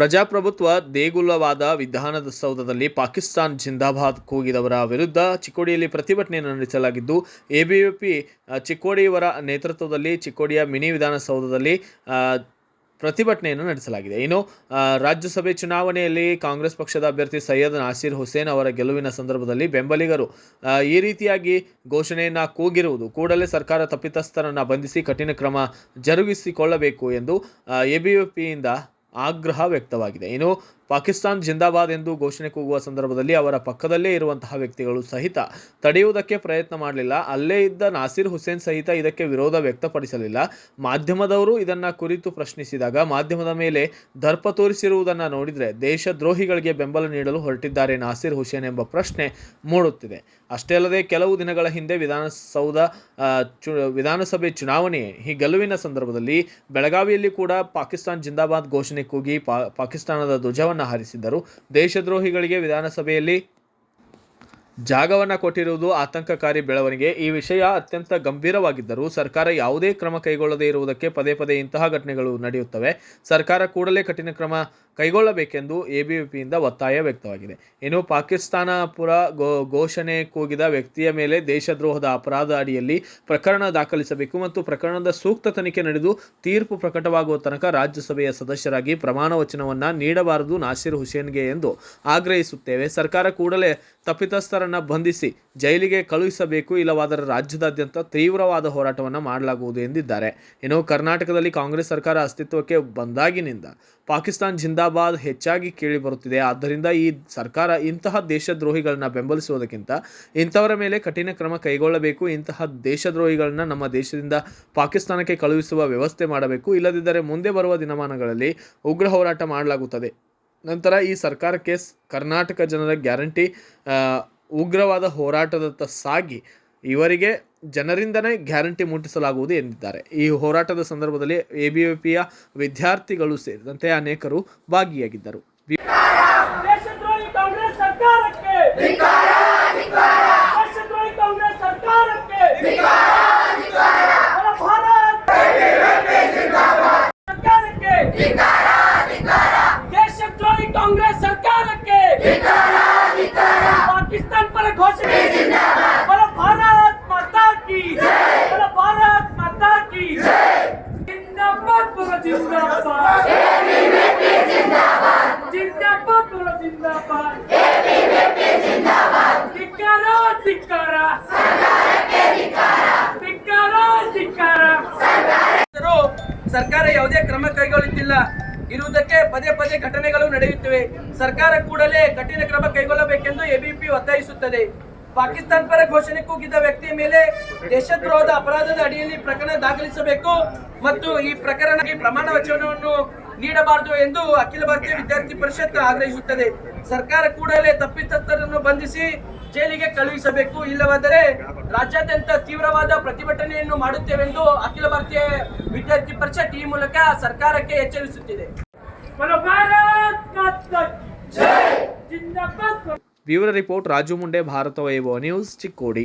ಪ್ರಜಾಪ್ರಭುತ್ವ ದೇಗುಲವಾದ ವಿಧಾನದ ಸೌಧದಲ್ಲಿ ಪಾಕಿಸ್ತಾನ್ ಜಿಂದಾಬಾದ್ ಕೂಗಿದವರ ವಿರುದ್ಧ ಚಿಕ್ಕೋಡಿಯಲ್ಲಿ ಪ್ರತಿಭಟನೆಯನ್ನು ನಡೆಸಲಾಗಿದ್ದು, ಎಬಿವಿಪಿ ಚಿಕ್ಕೋಡಿಯವರ ನೇತೃತ್ವದಲ್ಲಿ ಚಿಕ್ಕೋಡಿಯ ಮಿನಿ ವಿಧಾನಸೌಧದಲ್ಲಿ ಪ್ರತಿಭಟನೆಯನ್ನು ನಡೆಸಲಾಗಿದೆ. ಇನ್ನು ರಾಜ್ಯಸಭೆ ಚುನಾವಣೆಯಲ್ಲಿ ಕಾಂಗ್ರೆಸ್ ಪಕ್ಷದ ಅಭ್ಯರ್ಥಿ ಸೈಯದ್ ನಾಸೀರ್ ಹುಸೇನ್ ಅವರ ಗೆಲುವಿನ ಸಂದರ್ಭದಲ್ಲಿ ಬೆಂಬಲಿಗರು ಈ ರೀತಿಯಾಗಿ ಘೋಷಣೆಯನ್ನು ಕೂಗಿರುವುದು ಕೂಡಲೇ ಸರ್ಕಾರ ತಪ್ಪಿತಸ್ಥರನ್ನು ಬಂಧಿಸಿ ಕಠಿಣ ಕ್ರಮ ಜರುಗಿಸಿಕೊಳ್ಳಬೇಕು ಎಂದು ಎಬಿವಿಪಿಯಿಂದ ಆಗ್ರಹ ವ್ಯಕ್ತವಾಗಿದೆ. ಇನ್ನು ಪಾಕಿಸ್ತಾನ್ ಜಿಂದಾಬಾದ್ ಎಂದು ಘೋಷಣೆ ಕೂಗುವ ಸಂದರ್ಭದಲ್ಲಿ ಅವರ ಪಕ್ಕದಲ್ಲೇ ಇರುವಂತಹ ವ್ಯಕ್ತಿಗಳು ಸಹಿತ ತಡೆಯುವುದಕ್ಕೆ ಪ್ರಯತ್ನ ಮಾಡಲಿಲ್ಲ. ಅಲ್ಲೇ ಇದ್ದ ನಾಸಿರ್ ಹುಸೇನ್ ಸಹಿತ ಇದಕ್ಕೆ ವಿರೋಧ ವ್ಯಕ್ತಪಡಿಸಲಿಲ್ಲ. ಮಾಧ್ಯಮದವರು ಇದನ್ನ ಕುರಿತು ಪ್ರಶ್ನಿಸಿದಾಗ ಮಾಧ್ಯಮದ ಮೇಲೆ ದರ್ಪ ತೋರಿಸಿರುವುದನ್ನು ನೋಡಿದರೆ ದೇಶದ್ರೋಹಿಗಳಿಗೆ ಬೆಂಬಲ ನೀಡಲು ಹೊರಟಿದ್ದಾರೆ ನಾಸಿರ್ ಹುಸೇನ್ ಎಂಬ ಪ್ರಶ್ನೆ ಮೂಡುತ್ತಿದೆ. ಅಷ್ಟೇ ಅಲ್ಲದೆ ಕೆಲವು ದಿನಗಳ ಹಿಂದೆ ವಿಧಾನಸೌಧ ಚು, ವಿಧಾನಸಭೆ ಚುನಾವಣೆ ಈ ಗೆಲುವಿನ ಸಂದರ್ಭದಲ್ಲಿ ಬೆಳಗಾವಿಯಲ್ಲಿ ಕೂಡ ಪಾಕಿಸ್ತಾನ್ ಜಿಂದಾಬಾದ್ ಘೋಷಣೆ ಕೂಗಿ ಪಾಕಿಸ್ತಾನದ ಧ್ವಜವನ್ನು ಹಾರಿಸಿದ್ದರು ದೇಶದ್ರೋಹಿಗಳಿಗೆ ವಿಧಾನಸಭೆಯಲ್ಲಿ ಜಾಗವನ್ನು ಕೊಟ್ಟಿರುವುದು ಆತಂಕಕಾರಿ ಬೆಳವಣಿಗೆ. ಈ ವಿಷಯ ಅತ್ಯಂತ ಗಂಭೀರವಾಗಿದ್ದರೂ ಸರ್ಕಾರ ಯಾವುದೇ ಕ್ರಮ ಕೈಗೊಳ್ಳದೇ ಇರುವುದಕ್ಕೆ ಪದೇ ಪದೇ ಇಂತಹ ಘಟನೆಗಳು ನಡೆಯುತ್ತವೆ. ಸರ್ಕಾರ ಕೂಡಲೇ ಕಠಿಣ ಕ್ರಮ ಕೈಗೊಳ್ಳಬೇಕೆಂದು ಎಬಿವಿಪಿಯಿಂದ ಒತ್ತಾಯ ವ್ಯಕ್ತವಾಗಿದೆ. ಇನ್ನು ಪಾಕಿಸ್ತಾನ ಪುರ ಗೋ, ಘೋಷಣೆ ಕೂಗಿದ ವ್ಯಕ್ತಿಯ ಮೇಲೆ ದೇಶದ್ರೋಹದ ಅಪರಾಧ ಅಡಿಯಲ್ಲಿ ಪ್ರಕರಣ ದಾಖಲಿಸಬೇಕು ಮತ್ತು ಪ್ರಕರಣದ ಸೂಕ್ತ ತನಿಖೆ ನಡೆದು ತೀರ್ಪು ಪ್ರಕಟವಾಗುವ ತನಕ ರಾಜ್ಯಸಭೆಯ ಸದಸ್ಯರಾಗಿ ಪ್ರಮಾಣ ವಚನವನ್ನು ನೀಡಬಾರದು ನಾಸೀರ್ ಹುಸೇನ್ಗೆ ಎಂದು ಆಗ್ರಹಿಸುತ್ತೇವೆ. ಸರ್ಕಾರ ಕೂಡಲೇ ತಪ್ಪಿತಸ್ಥರನ್ನು ಬಂಧಿಸಿ ಜೈಲಿಗೆ ಕಳುಹಿಸಬೇಕು ಇಲ್ಲವಾದರೆ ರಾಜ್ಯದಾದ್ಯಂತ ತೀವ್ರವಾದ ಹೋರಾಟವನ್ನು ಮಾಡಲಾಗುವುದು ಎಂದಿದ್ದಾರೆ. ಇನ್ನು ಕರ್ನಾಟಕದಲ್ಲಿ ಕಾಂಗ್ರೆಸ್ ಸರ್ಕಾರ ಅಸ್ತಿತ್ವಕ್ಕೆ ಬಂದಾಗಿನಿಂದ ಪಾಕಿಸ್ತಾನ್ ಜಿಂದಾಬಾದ್ ಹೆಚ್ಚಾಗಿ ಕೇಳಿಬರುತ್ತಿದೆ ಆದ್ದರಿಂದ ಈ ಸರ್ಕಾರ ಇಂತಹ ದೇಶದ್ರೋಹಿಗಳನ್ನ ಬೆಂಬಲಿಸುವುದಕ್ಕಿಂತ ಇಂಥವರ ಮೇಲೆ ಕಠಿಣ ಕ್ರಮ ಕೈಗೊಳ್ಳಬೇಕು. ಇಂತಹ ದೇಶದ್ರೋಹಿಗಳನ್ನ ನಮ್ಮ ದೇಶದಿಂದ ಪಾಕಿಸ್ತಾನಕ್ಕೆ ಕಳುಹಿಸುವ ವ್ಯವಸ್ಥೆ ಮಾಡಬೇಕು. ಇಲ್ಲದಿದ್ದರೆ ಮುಂದೆ ಬರುವ ದಿನಮಾನಗಳಲ್ಲಿ ಉಗ್ರ ಹೋರಾಟ ಮಾಡಲಾಗುತ್ತದೆ. ನಂತರ ಈ ಸರ್ಕಾರಕ್ಕೆ ಕರ್ನಾಟಕ ಜನರ ಗ್ಯಾರಂಟಿ ಉಗ್ರವಾದ ಹೋರಾಟದತ್ತ ಸಾಗಿ ಇವರಿಗೆ ಜನರಿಂದನೇ ಗ್ಯಾರಂಟಿ ಮುಟ್ಟಿಸಲಾಗುವುದು ಎಂದಿದ್ದಾರೆ. ಈ ಹೋರಾಟದ ಸಂದರ್ಭದಲ್ಲಿ ಎಬಿವಿಪಿಯ ವಿದ್ಯಾರ್ಥಿಗಳು ಸೇರಿದಂತೆ ಅನೇಕರು ಭಾಗಿಯಾಗಿದ್ದರು. ದೇಶದ್ರೋಹಿ ಕಾಂಗ್ರೆಸ್ ಸರ್ಕಾರಕ್ಕೆ ದೇಶದ್ರೋಹಿ ಕಾಂಗ್ರೆಸ್ ಸರ್ಕಾರಕ್ಕೆ ಬಲ ಭಾರತ್ ಸರ್ಕಾರಕ್ಕೆ ದೇಶದ್ರೋಹಿ ಕಾಂಗ್ರೆಸ್ ಸರ್ಕಾರಕ್ಕೆ ಪಾಕಿಸ್ತಾನ ಪರ ಘೋಷಣೆ ಬಲ ಭಾರತ್ ಮಾತಾ ಕಿ ಬಲ ಭಾರತ್ ಮಾತಾ ಕಿ ಜಿಂದಾಬಾದ್ ಬಲ ಜಿಂದಾಬಾದ್ ಜಿಂದಾಬಾದ್ ಸರ್ಕಾರ ಯಾವುದೇ ಕ್ರಮ ಕೈಗೊಳ್ಳುತ್ತಿಲ್ಲ. ಇರುವುದಕ್ಕೆ ಪದೇ ಪದೇ ಘಟನೆಗಳು ನಡೆಯುತ್ತಿವೆ. ಸರ್ಕಾರ ಕೂಡಲೇ ಕಠಿಣ ಕ್ರಮ ಕೈಗೊಳ್ಳಬೇಕೆಂದು ಎಬಿಪಿ ಒತ್ತಾಯಿಸುತ್ತದೆ. ಪಾಕಿಸ್ತಾನ ಪರ ಘೋಷಣೆ ಕೂಗಿದ ವ್ಯಕ್ತಿಯ ಮೇಲೆ ದೇಶದ್ರೋಹದ ಅಪರಾಧದ ಅಡಿಯಲ್ಲಿ ಪ್ರಕರಣ ದಾಖಲಿಸಬೇಕು ಮತ್ತು ಈ ಪ್ರಕರಣ ಪ್ರಮಾಣ ವಚನವನ್ನು ನೀಡಬಾರದು ಎಂದು ಅಖಿಲ ಭಾರತೀಯ ವಿದ್ಯಾರ್ಥಿ ಪರಿಷತ್ ಆಗ್ರಹಿಸುತ್ತದೆ. ಸರ್ಕಾರ ಕೂಡಲೇ ತಪ್ಪಿತಸ್ಥರನ್ನು ಬಂಧಿಸಿ ಜೈಲಿಗೆ ಕಳುಹಿಸಬೇಕು. ಇಲ್ಲವಾದರೆ ರಾಜ್ಯಾದ್ಯಂತ ತೀವ್ರವಾದ ಪ್ರತಿಭಟನೆಯನ್ನು ಮಾಡುತ್ತೇವೆಂದು ಅಖಿಲ ಭಾರತೀಯ ವಿದ್ಯಾರ್ಥಿ ಪರಿಷತ್ ಈ ಮೂಲಕ ಸರ್ಕಾರಕ್ಕೆ ಎಚ್ಚರಿಸುತ್ತಿದೆ. Bureau report Raju Munde Bharata Vaibhava news Chikkodi.